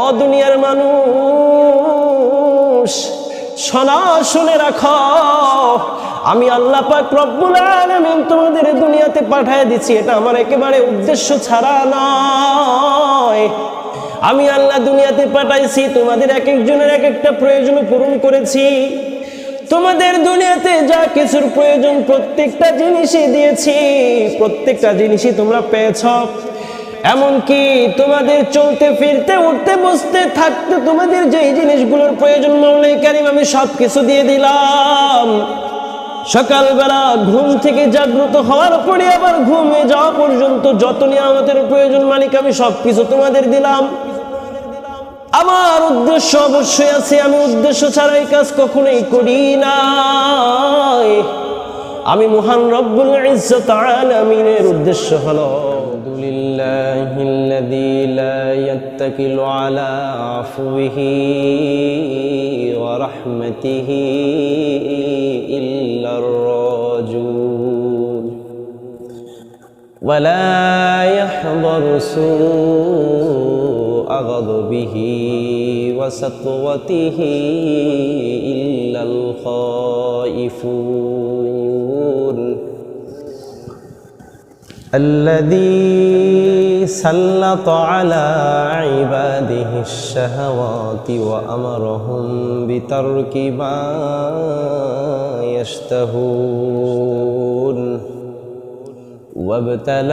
ও দুনিয়ার মানুষ, শোনা, শুনে রাখো। আমি আল্লাহ পাক রব্বুল আলামিন তোমাদের দুনিয়াতে পাঠিয়ে দিচ্ছি এটা আমার একেবারে উদ্দেশ্য ছাড়া নয়। আমি আল্লাহ দুনিয়াতে পাঠাইছি, তোমাদের এক একজনের এক একটা প্রয়োজন পূরণ করেছি। তোমাদের দুনিয়াতে যা কিছুর প্রয়োজন, প্রত্যেকটা জিনিসই দিয়েছি। প্রত্যেকটা জিনিসই তোমরা পেয়েছ। এমনকি তোমাদের চলতে ফিরতে, উঠতে, বসতে, থাকতে তোমাদের যেই জিনিসগুলোর প্রয়োজন মৌলাই কারিম আমি সব কিছু দিয়ে দিলাম। সকালবেলা ঘুম থেকে জাগ্রত হওয়ার পরে আবার ঘুমে যাওয়া পর্যন্ত যত নিয়ামতের প্রয়োজন, মালিক, আমি সব কিছু তোমাদের দিলাম। আমার উদ্দেশ্য অবশ্যই আছে, আমি উদ্দেশ্য ছাড়া এই কাজ কখনোই করি না আমি মহান রব্বুল ইজ্জত আলামিনের উদ্দেশ্য হলো الله الذي لا يتكل على عفوه ورحمته إلا الراجون ولا يحضر سوء غضبه وسطوته إلا الخائفون الذي سلط على عباده الشهوات وأمرهم بترك ما يشتهون وابتلاهم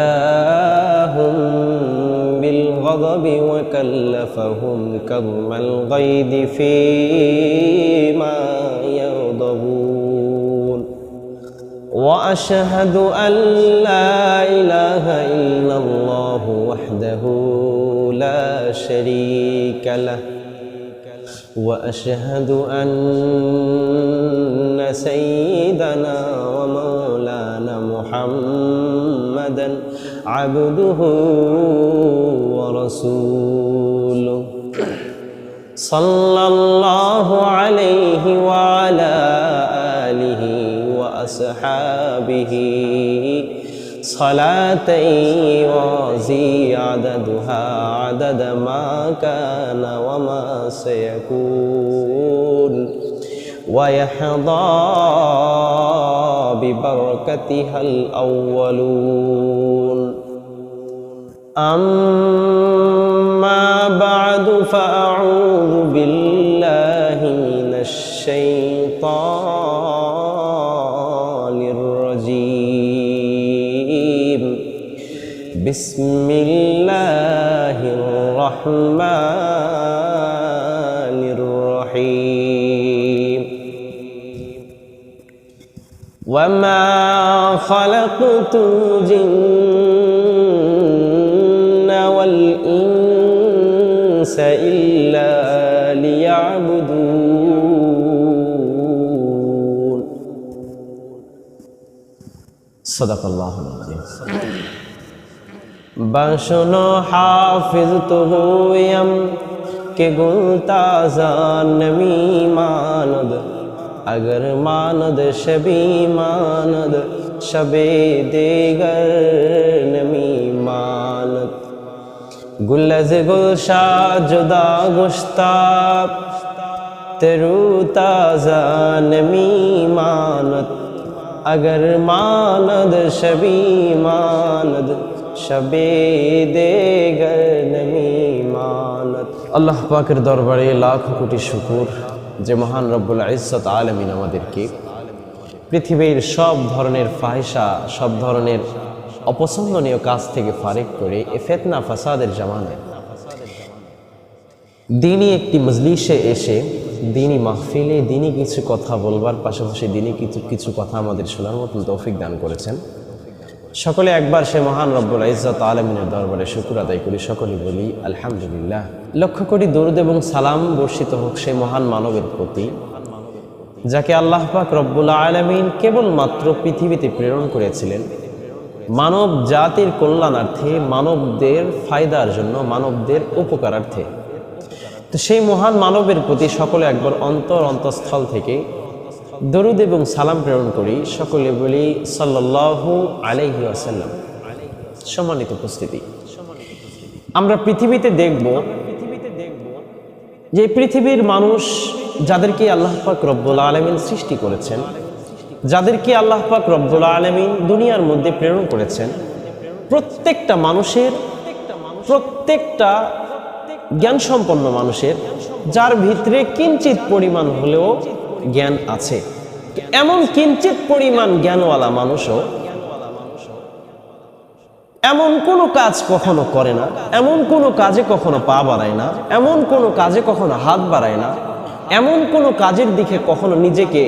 بالغضب وكلفهم كظم الغيظ فيما يغضبون وأشهد أن لا إله إلا الله وحده لا شريك له. وأشهد أن سيدنا ومولانا محمدا عبده ورسوله. صلى الله عليه وعلى واصحابه صلاة يوازي عددها عدد ما كان وما سيكون ويحظى ببركتها الأولون. أما بعد فأعوذ بالله من الشيطان بسم الله الرحمن الرحيم وما خلقت الجن والإنس إلا ليعبدون صدق الله العظيم বাসন হাফিজ তুহুয়ম কে গুলতাজান মানদ اگر ماند شبی ماند شب دیگر نمی ماند گل از گلشا جدا گشتاب ترو تازہ نمی ماند اگر ماند شبی ماند শবে আল্লাহ পাকের দরবারে লাখ কোটি শুকুর, যে মহান রব্বুল ইজ্জত আলমিন আমাদেরকে পৃথিবীর সব ধরনের ফাহিসা সব ধরনের অপছন্দনীয় কাজ থেকে ফারেক করে এ ফেতনা ফাসাদের জামানায়। দিনই একটি মজলিসে এসে দিনই মাহফিলে দিনই কিছু কথা বলবার পাশাপাশি দিনই কিছু কিছু কথা আমাদের শোনার মতন তৌফিক দান করেছেন। সকলে একবার সে মহান রব্বুল ইজ্জত আলমিনের দরবারে শুকুর আদায় করি, সকলে বলি, আলহামদুলিল্লাহ। লক্ষ্য করি দরুদ এবং সালাম বর্ষিত হোক সেই মহান মানবের প্রতি, যাকে আল্লাহ পাক রব্বুল আলমিন কেবলমাত্র পৃথিবীতে প্রেরণ করেছিলেন। মানব জাতির কল্যাণার্থে, মানবদের ফায়দার জন্য, মানবদের উপকারার্থে। তো সেই মহান মানবের প্রতি সকলে একবার অন্তর, অন্তঃস্থল থেকে দরুদ এবং সালাম প্রেরণ করি সকলে বলি সাল্লাল্লাহু আলাইহি আসাল্লাম সম্মানিত উপস্থিতি। আমরা পৃথিবীতে দেখব যে পৃথিবীর মানুষ যাদেরকে আল্লাহ পাক রব্বুল আলমিন সৃষ্টি করেছেন, যাদেরকে আল্লাহ পাক রব্বুল আলমিন দুনিয়ার মধ্যে প্রেরণ করেছেন, প্রত্যেকটা মানুষের, প্রত্যেকটা জ্ঞান সম্পন্ন মানুষের, যার ভিতরে কিঞ্চিত পরিমাণ হলেও জ্ঞান আছে। এমন কিঞ্চিত পরিমাণ জ্ঞানওয়ালা মানুষও এমন কোনো কাজ কখনো করে না, এমন কোনো কাজে কখনো পা বাড়ায় না, এমন কোনো কাজে কখনো হাত বাড়ায় না, এমন কোনো কাজের দিকে কখনো নিজেকে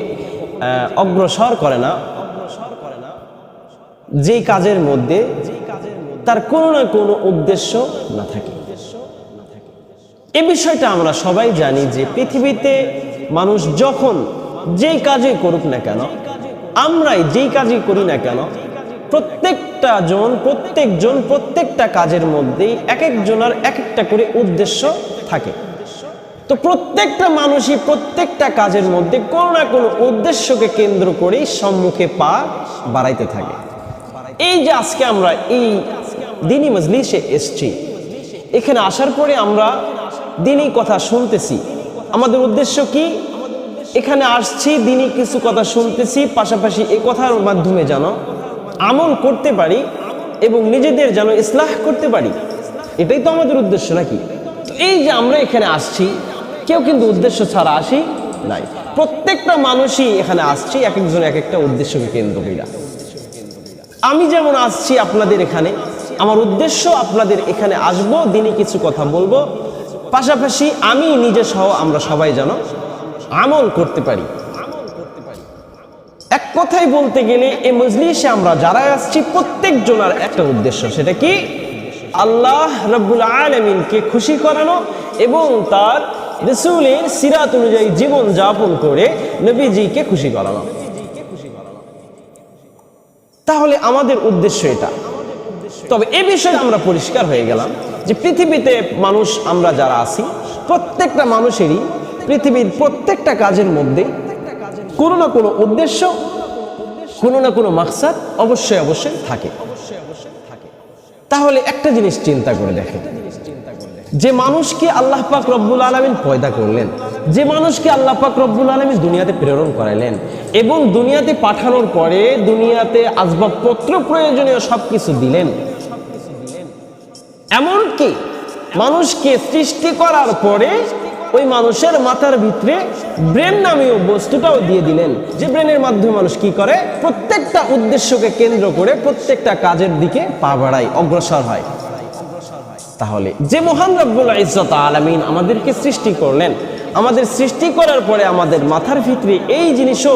অগ্রসর করে না। যেই কাজের মধ্যে তার কোনো না কোনো উদ্দেশ্য না থাকে। এ বিষয়টা আমরা সবাই জানি যে পৃথিবীতে মানুষ যখন যেই কাজই করুক না কেন, আমরাই যেই কাজই করি না কেন, প্রত্যেকটা জন, প্রত্যেকজন, প্রত্যেকটা কাজের মধ্যেই এক একজনের এক একটা করে উদ্দেশ্য থাকে। তো প্রত্যেকটা মানুষই প্রত্যেকটা কাজের মধ্যে কোনো না কোনো উদ্দেশ্যকে কেন্দ্র করেই সম্মুখে পা বাড়াইতে থাকে। এই যে আজকে আমরা এই দিনী মজলিসে এসছি, এখানে আসার পরে আমরা দিনই কথা শুনতেছি। আমাদের উদ্দেশ্য কি? এখানে আসছি, দিনই কিছু কথা শুনতেছি, পাশাপাশি এই কথার মাধ্যমে যেন আমল করতে পারি এবং নিজেদের যেন ইসলাহ করতে পারি। এটাই তো আমাদের উদ্দেশ্য নাকি? তো এই যে আমরা এখানে আসছি, কেউ কিন্তু উদ্দেশ্য ছাড়া আসি নাই। প্রত্যেকটা মানুষই এখানে আসছি এক একজন এক একটা উদ্দেশ্যকে কেন্দ্র করিয়া আমি যেমন আসছি আপনাদের এখানে, আমার উদ্দেশ্য আপনাদের এখানে আসব দিনে কিছু কথা বলব। পাশাপাশি আমি নিজে সহ আমরা সবাই যেন আমল করতে পারি। এক কথাই বলতে গেলে এই মজলিসে আমরা যারা আসছি প্রত্যেক জনার একটা উদ্দেশ্য, সেটা কি? আল্লাহ রব্বুল আলমিনকে খুশি করানো এবং তার রসুলের সিরাত অনুযায়ী জীবন যাপন করে নবীজিকে খুশি করানো। তাহলে আমাদের উদ্দেশ্য এটা। তবে এ বিষয়ে আমরা পরিষ্কার হয়ে গেলাম যে পৃথিবীতে মানুষ আমরা যারা আছি, প্রত্যেকটা মানুষেরই পৃথিবীর প্রত্যেকটা কাজের মধ্যে কোনো না কোনো উদ্দেশ্য, কোনো না কোনো মাকসাদ অবশ্যই অবশ্যই থাকে। তাহলে একটা জিনিস চিন্তা করে দেখেন। যে মানুষকে আল্লাহ পাক রব্বুল আলমিন পয়দা করলেন, যে মানুষকে আল্লাহ পাক রব্বুল আলমিন দুনিয়াতে প্রেরণ করাইলেন এবং দুনিয়াতে পাঠানোর পরে দুনিয়াতে আসবাবপত্র প্রয়োজনীয় সব কিছু দিলেন এমনকি মানুষকে সৃষ্টি করার পরে ওই মানুষের মাথার ভিতরে ব্রেন নামীয় বস্তুটাও দিয়ে দিলেন। যে ব্রেনের মাধ্যমে মানুষ কি করে? প্রত্যেকটা উদ্দেশ্যকে কেন্দ্র করে প্রত্যেকটা কাজের দিকে পা বাড়ায়, অগ্রসর হয়। তাহলে যে মহান রব্বুল ইজ্জত আলামিন আমাদেরকে সৃষ্টি করলেন, আমাদের সৃষ্টি করার পরে আমাদের মাথার ভিতরে এই জিনিসও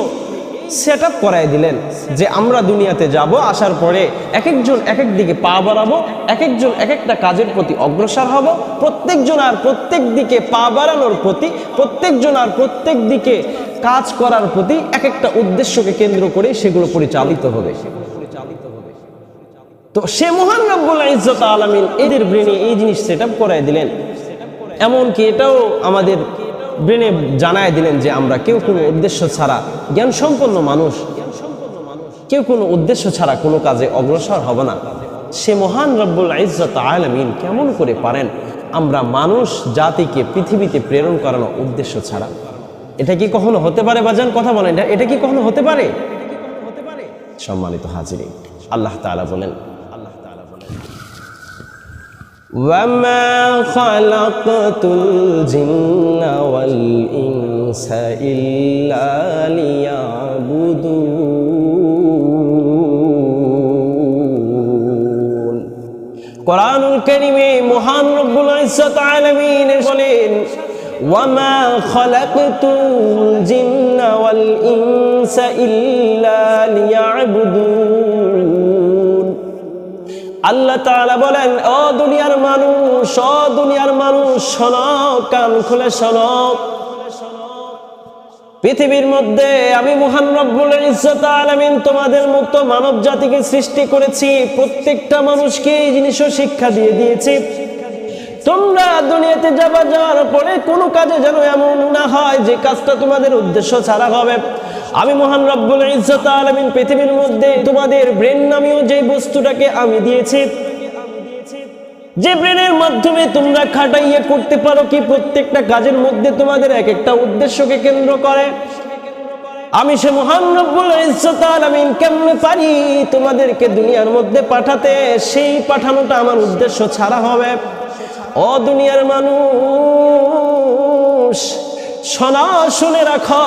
সেট আপ করাই দিলেন যে আমরা দুনিয়াতে যাব, আসার পরে এক একজন এক এক দিকে পা বাড়াবো এক একজন এক একটা কাজের প্রতি অগ্রসর হব, প্রত্যেকজন আর প্রত্যেক দিকে পা বাড়ানোর প্রতি, প্রত্যেকজন আর প্রত্যেক দিকে কাজ করার প্রতি এক একটা উদ্দেশ্যকে কেন্দ্র করে সেগুলো পরিচালিত হবে। তো সে মহান রব্বুল ইজ্জত আলামিন এদের ব্রেনে এই জিনিস সেট আপ করাই দিলেন। এমনকি এটাও আমাদের ব্রেনে জানায় দিলেন যে আমরা কেউ কোনো উদ্দেশ্য ছাড়া জ্ঞান সম্পন্ন মানুষ, কেউ কোনো উদ্দেশ্য ছাড়া কোনো কাজে অগ্রসর হবে না। সে মহান রব্বুল ইজ্জত আলামিন কেমন করে পারেন? আমরা মানুষ, জাতিকে, পৃথিবীতে প্রেরণ করানো উদ্দেশ্য ছাড়া। এটা কি কখনো হতে পারে বাজান? কথা বলেন। এটা কি কখনো হতে পারে? সম্মানিত হাজিরি আল্লাহ বলেন বলেন وما خلقت الجن والإنس إلا ليعبدون কোরআনুল কারীমে মহান রব্বুল ইজ্জত আলামিন বলেন ওয়ামা খালাকতুল জিন্না ওয়াল ইনসা ইল্লা লিয়াবুদুন আল্লাহ তাআলা বলেন, ও দুনিয়ার মানুষ, ও দুনিয়ার মানুষ, শোনো, কান খুলে শোনো। পৃথিবীর মধ্যে আমি মহান রব্বুল ইজ্জত আলামিন তোমাদের মতো মানব জাতিকে সৃষ্টি করেছি। প্রত্যেকটা মানুষকে এই জিনিসও শিক্ষা দিয়ে দিয়েছি। তোমরা দুনিয়াতে যাবা যাওয়ার পরে কোনো কাজে যেন এমন না হয় যে কাজটা তোমাদের উদ্দেশ্য ছাড়া হবে। আমি মহান রব্বুল ইজ্জত আলামিন পৃথিবীর মধ্যে তোমাদের ব্রেন নামীয় যে বস্তুটাকে আমি দিয়েছি, যে ব্রেনের মাধ্যমে তোমরা খাটাইয়া করতে পারো কি প্রত্যেকটা কাজের মধ্যে তোমাদের এক একটা উদ্দেশ্যকে কেন্দ্র করে। আমি সে মহান রব্বুল ইজ্জত আলামিন কেমনে পারি তোমাদেরকে দুনিয়ার মধ্যে পাঠাতে? সেই পাঠানোটা আমার উদ্দেশ্য ছাড়া হবে। ও দুনিয়ার মানুষ, শোনা, শুনে রাখো।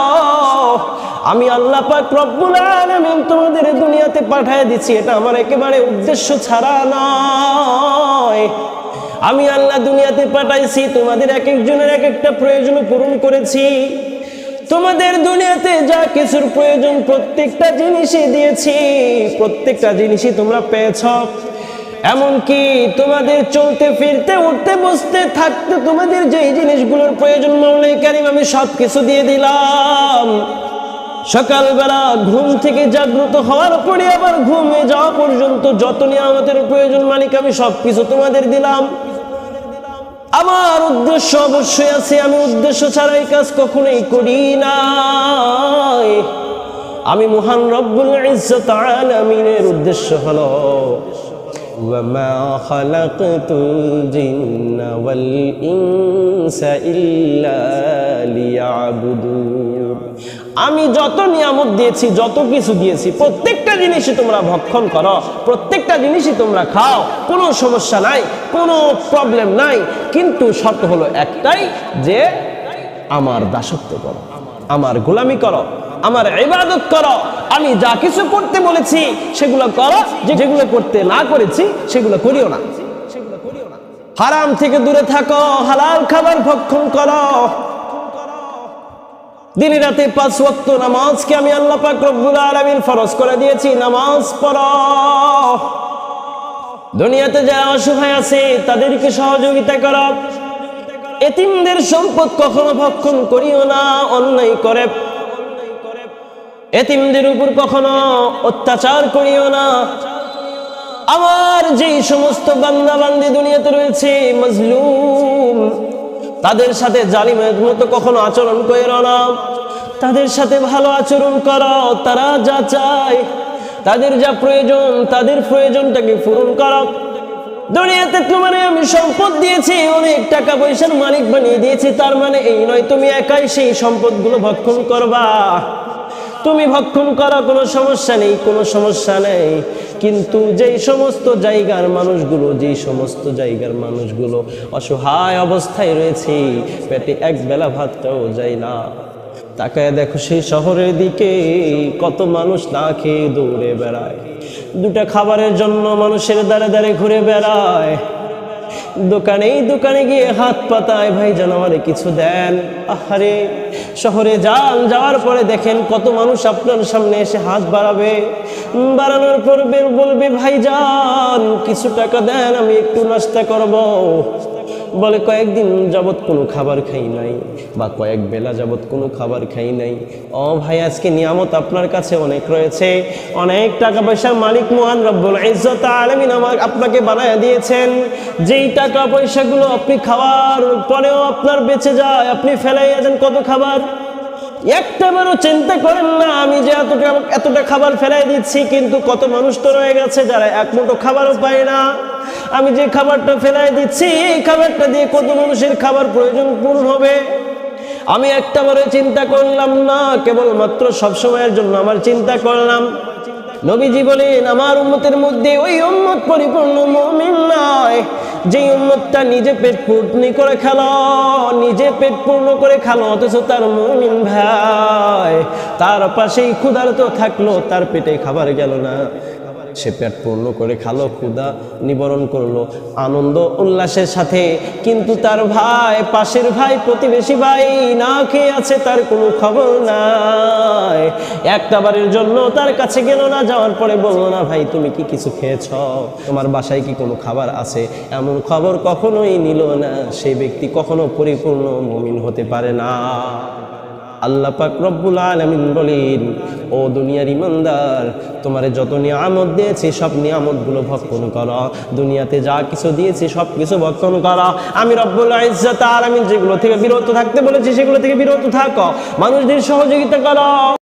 আমি আল্লাহ পাক তোমাদের দুনিয়াতে পাঠিয়ে দিচ্ছি এটা আমার একেবারে উদ্দেশ্য ছাড়া নয়। আমি আল্লাহ দুনিয়াতে পাঠাইছি, তোমাদের এক একজনের এক একটা প্রয়োজন পূরণ করেছি। তোমাদের দুনিয়াতে যা কিছুর প্রয়োজন, প্রত্যেকটা জিনিসই দিয়েছি। প্রত্যেকটা জিনিসই তোমরা পেয়েছ। এমনকি তোমাদের চলতে ফিরতে, উঠতে, বসতে, থাকতে তোমাদের যেই জিনিসগুলোর প্রয়োজন মৌলাই কারিম, আমি সব কিছু দিয়ে দিলাম। সকালবেলা ঘুম থেকে জাগ্রত হওয়ার পরে আবার ঘুমে যাওয়া পর্যন্ত যত নিয়ামতের প্রয়োজন, মালিক, আমি সব কিছু তোমাদের দিলাম। আমার উদ্দেশ্য অবশ্যই আছে, আমি উদ্দেশ্য ছাড়া এই কাজ কখনোই করি না আমি মহান রব্বুল ইজ্জত আলামিনের উদ্দেশ্য হলো وما خلقت الجن والإنس إلا ليعبدون আমি যত নিয়ামত দিয়েছি যত কিছু দিয়েছি প্রত্যেকটা জিনিসই তোমরা ভক্ষণ করো প্রত্যেকটা জিনিসই তোমরা খাও কোনো সমস্যা নাই কোনো প্রবলেম নাই কিন্তু শর্ত হলো একটাই যে আমার দাসত্ব করো আমার গোলামি করো আমার ইবাদত করো। আমি যা কিছু করতে বলেছি, সেগুলো করো। যেগুলো করতে না করেছি, সেগুলো করিও না। হারাম থেকে দূরে থাকো, হালাল খাবার ভক্ষণ করো। দিন রাতে পাঁচ ওয়াক্ত নামাজকে আমি আল্লাহ পাক রব্বুল আলামিন ফরজ করে দিয়েছি, নামাজ পড়ো। দুনিয়াতে যারা অসহায় আছে, তাদেরকে সহযোগিতা করো। এতিমদের সম্পদ কখনো ভক্ষণ করিও না, অন্যায় করে। এতিমদের উপর কখনো অত্যাচার করিও না। আমার যেই সমস্ত বান্দা বান্দি দুনিয়াতে রয়েছে, মজলুম, তাদের সাথে জালিমের মতো কখনো আচরণ করো না। তাদের সাথে ভালো আচরণ করো, তারা যা চায়, তাদের যা প্রয়োজন, তাদের প্রয়োজনটাকে পূরণ করো। দুনিয়াতে তোমার আমি সম্পদ দিয়েছি, অনেক টাকা পয়সার মালিক বানিয়ে দিয়েছি, তার মানে এই নয়, তুমি একাই সেই সম্পদগুলো ভক্ষণ করবা। তুমি ভক্ষণ করা কোনো সমস্যা নেই, কোনো সমস্যা নেই। কিন্তু যেই সমস্ত জায়গার মানুষগুলো, যেই সমস্ত জায়গার মানুষগুলো অসহায় অবস্থায় রয়েছে, পেটে এক বেলা ভাতটাও যায় না। তাকায় দেখো সেই শহরের দিকে কত মানুষ না খেয়ে দৌড়ে বেড়ায়। দুটা খাবারের জন্য মানুষের দাঁড়ে দাঁড়ে ঘুরে বেড়ায়। দোকানেই দোকানে গিয়ে হাত পাতায়, ভাই আমারে কিছু দেন? আহারে শহরে যান, যাওয়ার পরে দেখেন কত মানুষ আপনার সামনে এসে হাত বাড়াবে। বাড়ানোর পর বলবে ভাই যান কিছু টাকা দেন, আমি একটু নাস্তা করব। বলে কয়েকদিন যাবৎ কোনো খাবার খাই নাই বা কয়েক বেলা যাবৎ কোনো খাবার খাই নাই। ও ভাই, আজকে নিয়ামত আপনার কাছে অনেক রয়েছে। অনেক টাকা পয়সার মালিক মহান রব্বুল ইজ্জত আলামিন আমার আপনাকে বানায় দিয়েছেন। যেই টাকা পয়সাগুলো আপনি খাওয়ার পরেও আপনার বেঁচে যায়, আপনি ফেলাইয়া দেন কত খাবার? একটাবারও চিন্তা করেন না, আমি যে এতটা এতটা খাবার ফেলাই দিচ্ছি, কিন্তু কত মানুষ তো রয়ে গেছে যারা এক মুঠো খাবারও পায় না। আমি যে খাবারটা ফেলাই দিচ্ছি, এই খাবারটা দিয়ে কত মানুষের খাবার প্রয়োজন পূরণ হবে? আমি একটাবারে চিন্তা করলাম না, কেবলমাত্র সবসময়ের জন্য আমার চিন্তা করলাম। নবীজি বলেন, আমার উম্মতের মধ্যে ওই উম্মত পরিপূর্ণ মুমিন নয় যে উম্মতটা নিজে পেট পূর্ণি করে খেলো, নিজে পেট পূর্ণ করে খালো, অথচ তার মুমিন ভাই, তার পাশেই ক্ষুধার্ত থাকল, তার পেটে খাবার গেল না। সে পেট পূর্ণ করে খালো, ক্ষুধা নিবরণ করল, আনন্দ উল্লাসের সাথে। কিন্তু তার ভাই, পাশের ভাই, প্রতিবেশী ভাই না খেয়ে আছে, তার কোনো খবর নাই। একটা বারের জন্য তার কাছে গেল না, যাওয়ার পরে বলল, না ভাই, তুমি কি কিছু খেয়েছ? তোমার বাসায় কি কোনো খাবার আছে? এমন খবর কখনোই নিল না। সেই ব্যক্তি কখনো পরিপূর্ণ মমিন হতে পারে না। আল্লাহ পাক রব্বুল আলমিন বলেন, ও দুনিয়ার ইমানদার, তোমারে যত নিয়ামত দিয়েছি, সব নিয়ামতগুলো ভক্ষণ করো। দুনিয়াতে যা কিছু দিয়েছে সব কিছু ভক্ষণ করো। আমি রব্বুল ইজ্জত আলমিন যেগুলো থেকে বিরত থাকতে বলেছি, সেগুলো থেকে বিরত থাকো। মানুষদের সহযোগিতা করো।